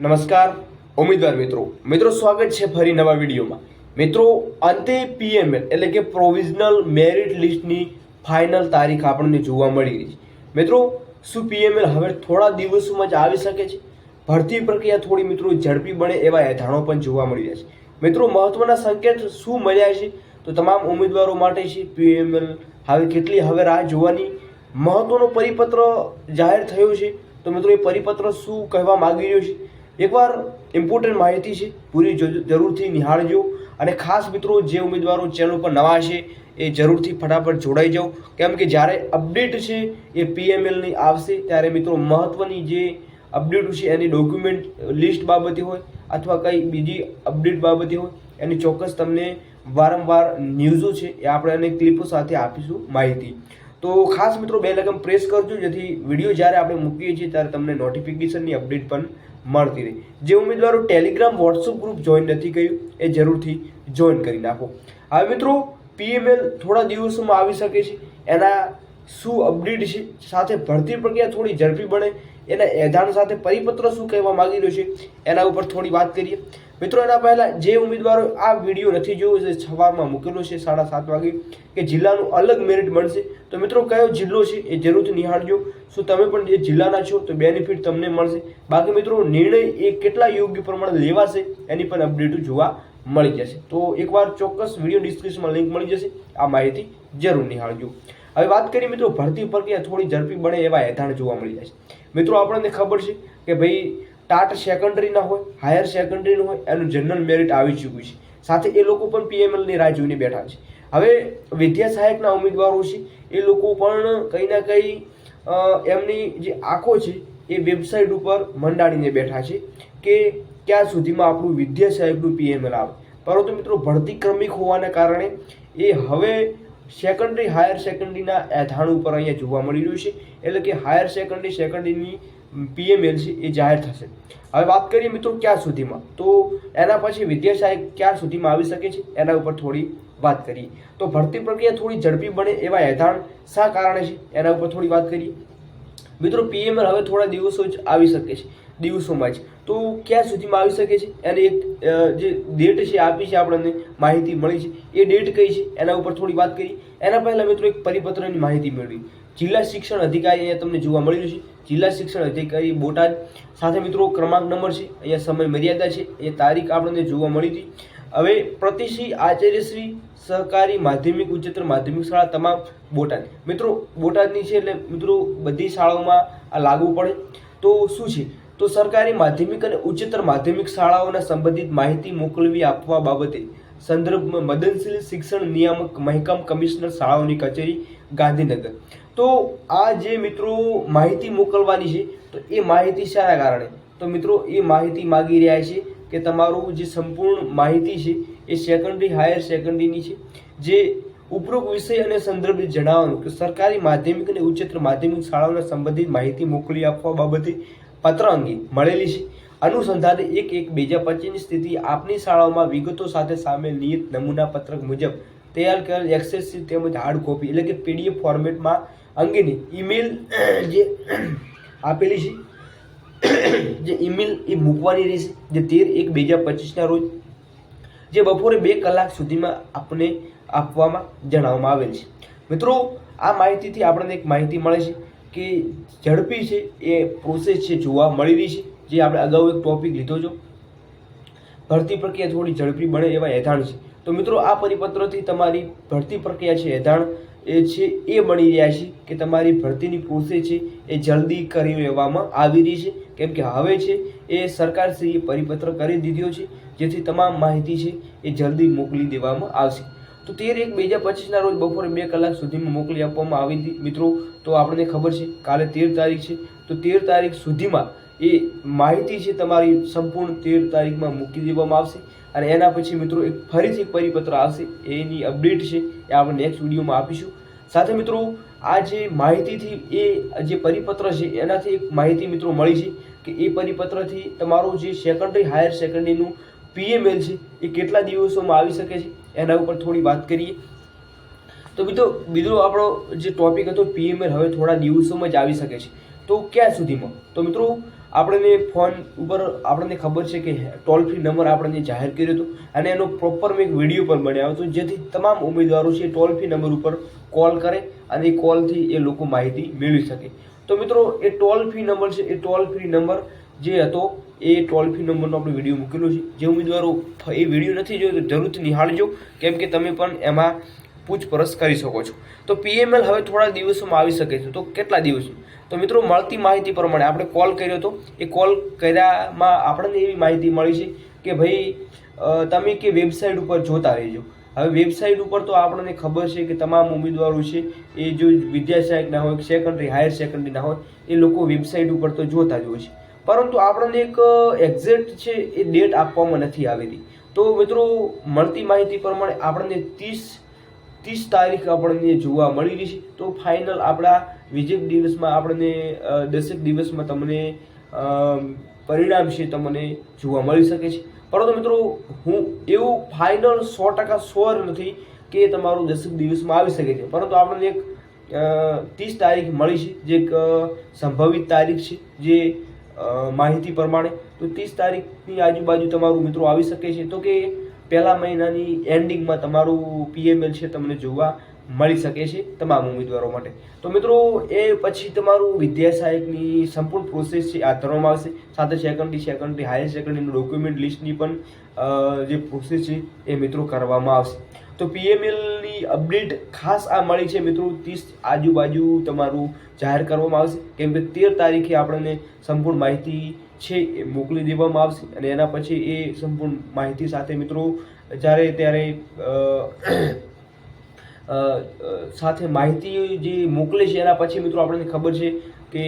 નમસ્કાર, ઉમેદવાર મિત્રો. મિત્રો, સ્વાગત છે ફરી નવા વિડીયોમાં. મિત્રો, અંતે પીએમએલ એટલે કે પ્રોવિઝનલ મેરિટ લિસ્ટની ફાઇનલ તારીખ આપણને જોવા મળી રહી છે. મિત્રો, શું પીએમએલ હવે થોડા દિવસોમાં જ આવી શકે છે? ભરતી પ્રક્રિયા થોડી મિત્રો ઝડપી બને એવા એધાણો પણ જોવા મળી રહ્યા છે. મિત્રો, મહત્વના સંકેત શું મળ્યા છે? તો તમામ ઉમેદવારો માટે છે પીએમએલ હવે કેટલી હવે રાહ જોવાની મહત્વનો પરિપત્ર જાહેર થયો છે. તો મિત્રો, એ પરિપત્ર શું કહેવા માંગી રહ્યો છે? એકવાર ઇમ્પોર્ટન્ટ માહિતી છે, પૂરી જરૂરથી નિહાળજો અને ખાસ મિત્રો, જે ઉમેદવારો ચેનલ પર નવા છે, એ જરૂરથી ફટાફટ જોડાઈ જાઓ. કેમ કે જ્યારે અપડેટ છે, એ પીએમએલની આવશે, ત્યારે મિત્રો મહત્ત્વની જે અપડેટ છે, એની ડોક્યુમેન્ટ લિસ્ટ બાબતે હોય અથવા કંઈ બીજી અપડેટ બાબતે હોય, એની ચોક્કસ તમને વારંવાર ન્યૂઝો છે, એ આપણે એને ક્લિપો સાથે આપીશું માહિતી. તો ખાસ મિત્રો, બે લગમ પ્રેસ કરજો, જેથી વીડિયો જ્યારે આપણે મૂકીએ છીએ, ત્યારે તમને નોટિફિકેશનની અપડેટ પણ મળતી રહે. જે ઉમેદવારો ટેલિગ્રામ વોટ્સઅપ ગ્રુપ જોઈન નથી કર્યું, એ જરૂરથી જોઈન કરી નાખો. હવે મિત્રો પીએમએલ થોડા દિવસોમાં આવી શકે છે. એના શું અપડેટ છે? સાથે ભરતી પ્રક્રિયા થોડી ઝડપી બને. એના એધાણ સાથે પરિપત્ર શું કહેવા માંગી રહ્યો છે? એના ઉપર થોડી વાત કરીએ. મિત્રો, એના પહેલાં જે ઉમેદવારો આ વીડિયો નથી જોયો જે સવારમાં મૂકેલો છે, સાડા સાત વાગે, કે જિલ્લાનું અલગ મેરિટ મળશે તો મિત્રો, કયો જિલ્લો છે એ જરૂરથી નિહાળજો. શું તમે પણ જે જિલ્લાના છો, તો બેનિફિટ તમને મળશે. બાકી મિત્રો, નિર્ણય એ કેટલા યોગ્ય પ્રમાણે લેવાશે, એની પણ અપડેટો જોવા મળી જશે. તો એકવાર ચોક્કસ વીડિયો ડિસ્ક્રિપ્શનમાં લિંક મળી જશે, આ માહિતી જરૂર નિહાળજો. હવે વાત કરીએ મિત્રો, ભરતી પ્રક્રિયા થોડી ઝડપી બને એવા એધાણ જોવા મળી જાય છે. મિત્રો, આપણને ખબર છે કે ભાઈ ટાટ સેકન્ડરીના હોય હાયર સેકન્ડરીનું હોય, એનું જનરલ મેરિટ આવી ચૂક્યું છે. સાથે એ લોકો પણ પીએમએલની રાહ જોઈને બેઠા છે. હવે વિદ્યા સહાયકના ઉમેદવારો છે, એ લોકો પણ કંઈ ના કંઈ એમની જે આંખો છે, એ વેબસાઇટ ઉપર મંડાડીને બેઠા છે કે ક્યાં સુધીમાં આપણું વિદ્યા સહાયકનું પીએમએલ આવે. પરંતુ મિત્રો, ભરતી ક્રમિક હોવાના કારણે એ હવે સેકન્ડરી હાયર સેકન્ડરીના એધાણ ઉપર અહીંયા જોવા મળી રહ્યું છે. એટલે કે હાયર સેકન્ડરી સેકન્ડરીની પીએમએલ છે એ જાહેર થશે. હવે વાત કરીએ મિત્રો ક્યાં સુધીમાં. તો એના પછી વિદ્યા સહાયક ક્યાં સુધીમાં આવી શકે છે? એના ઉપર થોડી વાત કરીએ. તો ભરતી પ્રક્રિયા થોડી ઝડપી બને એવા એધાણ શા કારણે છે? એના ઉપર થોડી વાત કરીએ. મિત્રો પીએમએલ હવે થોડા દિવસો જ આવી શકે છે. દિવસોમાં જ. તો ક્યાં સુધીમાં આવી શકે છે? એની એક જે ડેટ છે આપી છે આપણને માહિતી મળી છે. એ ડેટ કઈ છે? એના ઉપર થોડી વાત કરી એના પહેલાં મિત્રો એક પરિપત્રની માહિતી મેળવી. જિલ્લા શિક્ષણ અધિકારી અહીંયા તમને જોવા મળી રહ્યું છે. જિલ્લા શિક્ષણ અધિકારી બોટાદ સાથે મિત્રો ક્રમાંક નંબર છે. અહીંયા સમય મર્યાદા છે. એ તારીખ આપણને જોવા મળી હતી. હવે પ્રતિશ્રી આચાર્યશ્રી સહકારી માધ્યમિક ઉચ્ચતર માધ્યમિક શાળા તમામ બોટાદ. મિત્રો, બોટાદની છે એટલે મિત્રો બધી શાળાઓમાં આ લાગુ પડે. તો શું છે? તો સરકારી માધ્યમિક અને ઉચ્ચતર માધ્યમિક શાળાઓના સંબંધિત માહિતી મોકલવી આપવા બાબતે સંદર્ભમાં મદનશીલ શિક્ષણ નિયામક મહેકમ કમિશનર શાળાઓની કચેરી ગાંધીનગર. તો આ જે મિત્રો માહિતી મોકલવાની છે, તો એ માહિતી શાના કારણે? તો મિત્રો, એ માહિતી માગી રહ્યા છે કે તમારું જે સંપૂર્ણ માહિતી છે, એ સેકન્ડરી હાયર સેકન્ડરીની છે. જે ઉપરોક્ત વિષય અને સંદર્ભે જણાવવાનું કે સરકારી માધ્યમિક અને ઉચ્ચતર માધ્યમિક શાળાઓના સંબંધિત માહિતી મોકલી આપવા બાબતે પત્ર અંગે મળેલી છે. અનુસંધાને એક એક, બે હજાર પચીસની સ્થિતિ આપની શાળાઓમાં વિગતો સાથે સામેલ નિયત નમૂના પત્રક મુજબ તૈયાર કરેલ એક્સેસી તેમજ હાર્ડ કોપી એટલે કે પીડીએફ ફોર્મેટમાં અંગેની ઈમેલ જે આપેલી છે, જે ઈમેલ એ મૂકવાની રહેશે, જે તેર એક બે હજાર પચીસના રોજ, જે બપોરે બે કલાક સુધીમાં આપને આપવામાં જણાવવામાં આવેલ છે. મિત્રો, આ માહિતીથી આપણને એક માહિતી મળે છે કે ઝડપી છે એ પ્રોસેસ છે જોવા મળી રહી છે, જે આપણે અગાઉ એક ટોપિક લીધો છો. ભરતી પ્રક્રિયા થોડી ઝડપી બને એવા એધાણ છે. તો મિત્રો, આ પરિપત્રથી તમારી ભરતી પ્રક્રિયા છે, એધાણ એ છે, એ બની રહ્યા છે કે તમારી ભરતીની પ્રોસેસ છે, એ જલ્દી કરી લેવામાં આવી રહી છે. કેમ કે હવે છે, એ સરકારશ્રીએ પરિપત્ર કરી દીધો છે, જેથી તમામ માહિતી છે, એ જલ્દી મોકલી દેવામાં આવશે. તો તેર એક બે હજાર પચીસના રોજ બપોરે બે કલાક સુધીમાં મોકલી આપવામાં આવી હતી. મિત્રો, તો આપણને ખબર છે, કાલે તેર તારીખ છે. તો તેર તારીખ સુધીમાં એ માહિતી છે તમારી સંપૂર્ણ તેર તારીખમાં મૂકી દેવામાં આવશે. અને એના પછી મિત્રો એક ફરીથી પરિપત્ર આવશે. એની અપડેટ છે, એ આપણે નેક્સ્ટ વિડીયોમાં આપીશું. સાથે મિત્રો, આ જે માહિતીથી એ જે પરિપત્ર છે, એનાથી એક માહિતી મિત્રો મળી છે કે એ પરિપત્રથી તમારું જે સેકન્ડરી હાયર સેકન્ડરીનું પીએમએલ છે, એ કેટલા દિવસોમાં આવી શકે છે, એના ઉપર થોડી વાત કરીએ. તો બીજો બીજો આપણો જે ટોપિક હતો પીએમએલ હવે થોડા દિવસોમાં જ આવી શકે છે. તો ક્યાં સુધીમાં? તો મિત્રો આપણને ફોન ઉપર આપણને ખબર છે કે ટોલ ફ્રી નંબર આપણને જાહેર કર્યો હતો અને એનો પ્રોપર મેં એક વીડિયો પણ બનાવ્યો હતો, જેથી તમામ ઉમેદવારો છે ટોલ ફ્રી નંબર ઉપર કોલ કરે અને એ કોલથી એ લોકો માહિતી મેળવી શકે. તો મિત્રો, એ ટોલ ફ્રી નંબર છે, એ ટોલ ફ્રી નંબર જે હતો, એ ટોલ ફ્રી નંબરનો આપણે વીડિયો મૂકેલો છે. જે ઉમેદવારો એ વીડિયો નથી જોયો તો જરૂરથી નિહાળજો. કેમ કે તમે પણ એમાં પૂછપરછ કરી શકો છો. તો પીએમએલ હવે થોડા દિવસોમાં આવી શકે છે. તો કેટલા દિવસો? તો મિત્રો મળતી માહિતી પ્રમાણે આપણે કોલ કર્યો હતો એ કોલ કર્યામાં આપણને એવી માહિતી મળી છે કે ભાઈ તમે કે વેબસાઇટ ઉપર જોતા રહેજો. હવે વેબસાઇટ ઉપર તો આપણને ખબર છે કે તમામ ઉમેદવારો છે, એ જો વિદ્યાશાયકના હોય સેકન્ડરી હાયર સેકન્ડરીના હોય, એ લોકો વેબસાઇટ ઉપર તો જોતા જ હોય છે. પરંતુ આપણને એક એક્ઝેક્ટ છે એ ડેટ આપવામાં નથી આવેલી. તો મિત્રો મળતી માહિતી પ્રમાણે આપણને ત્રીસ ત્રીસ તારીખ આપણને જોવા મળી રહી છે. તો ફાઇનલ આપણા વિજય દિવસમાં આપણને દસેક દિવસમાં તમને પરિણામ છે તમને જોવા મળી શકે છે. પરંતુ મિત્રો, હું એવું ફાઇનલ સો ટકા શ્યોર નથી કે તમારું દસેક દિવસમાં આવી શકે છે. પરંતુ આપણને એક ત્રીસ તારીખ મળી છે, જે એક સંભવિત તારીખ છે, જે માહિતી પ્રમાણે. તો ત્રીસ તારીખની આજુબાજુ તમારું મિત્રો આવી શકે છે. તો કે પહેલા મહિનાની એન્ડિંગમાં તમારું પીએમએલ છે તમને જોવા મળી શકે છે તમામ ઉમેદવારો માટે. તો મિત્રો, એ પછી તમારું વિદ્યા સહાયકની સંપૂર્ણ પ્રોસેસ છે, આ ધરવામાં આવશે. સાથે સેકન્ડરી સેકન્ડરી હાયર સેકન્ડરીનું ડોક્યુમેન્ટ લિસ્ટની પણ જે પ્રોસેસ છે, એ મિત્રો કરવામાં આવશે. તો પીએમએલની અપડેટ ખાસ આ મળી છે મિત્રો. ત્રીસ આજુબાજુ તમારું જાહેર કરવામાં આવશે. કેમ કે તેર તારીખે આપણને સંપૂર્ણ માહિતી છે, એ મોકલી દેવામાં આવશે. અને એના પછી એ સંપૂર્ણ માહિતી સાથે મિત્રો, જ્યારે, ત્યારે સાથે માહિતી જે મોકલે છે, એના પછી મિત્રો આપણને ખબર છે કે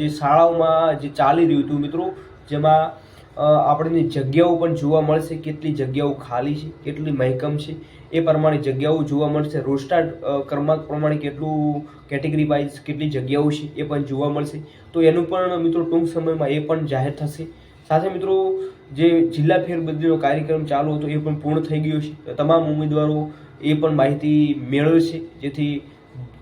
જે શાળાઓમાં જે ચાલી રહ્યું હતું મિત્રો, જેમાં આપણને જગ્યાઓ પણ જોવા મળશે, કેટલી જગ્યાઓ ખાલી છે, કેટલી મહેકમ છે, એ પ્રમાણે જગ્યાઓ જોવા મળશે, રોસ્ટાર ક્રમાંક પ્રમાણે કેટલું કેટેગરી વાઇઝ કેટલી જગ્યાઓ છે, એ પણ જોવા મળશે. તો એનું પણ મિત્રો ટૂંક સમયમાં એ પણ જાહેર થશે. સાથે મિત્રો, જે જિલ્લા ફેરબદલીનો કાર્યક્રમ ચાલુ હતો, એ પણ પૂર્ણ થઈ ગયો છે. તમામ ઉમેદવારો એ પણ માહિતી મેળવશે જેથી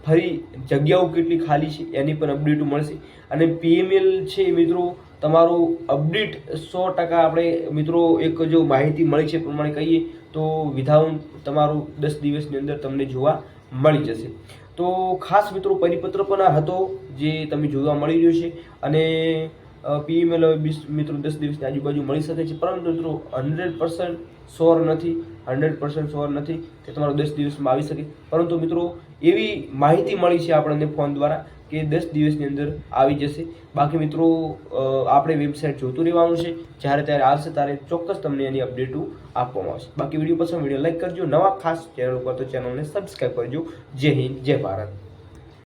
ફરી જગ્યાઓ કેટલી ખાલી છે, એની પણ અપડેટ મળશે. અને પીએમએલ છે મિત્રો, તમારું અપડેટ સો ટકા આપણે મિત્રો એક જો માહિતી મળી છે પ્રમાણે કહીએ, તો વિધાઉન તમારું દસ દિવસની અંદર તમને જોવા મળી જશે. તો ખાસ મિત્રો પરિપત્ર પણ હતો, જે તમે જોવા મળી રહ્યો છે. અને પીએમએલ મિત્રો દસ દિવસની આજુબાજુ મળી શકે છે. પરંતુ મિત્રો હંડ્રેડ પર્સન્ટ શોર નથી. હંડ્રેડ પર્સન્ટ શોર નથી કે તમારો દસ દિવસમાં આવી શકે. પરંતુ મિત્રો એવી માહિતી મળી છે આપણને ફોન દ્વારા કે દસ દિવસની અંદર આવી જશે. બાકી મિત્રો આપણે વેબસાઇટ જોતું રહેવાનું છે. જ્યારે ત્યારે આવશે ત્યારે ચોક્કસ તમને એની અપડેટો આપવામાં આવશે. બાકી વીડિયો પસંદ વીડિયો લાઇક કરજો. નવા ખાસ ચેનલ ઉપર તો ચેનલને સબસ્ક્રાઈબ કરજો. જય હિન્દ, જય ભારત.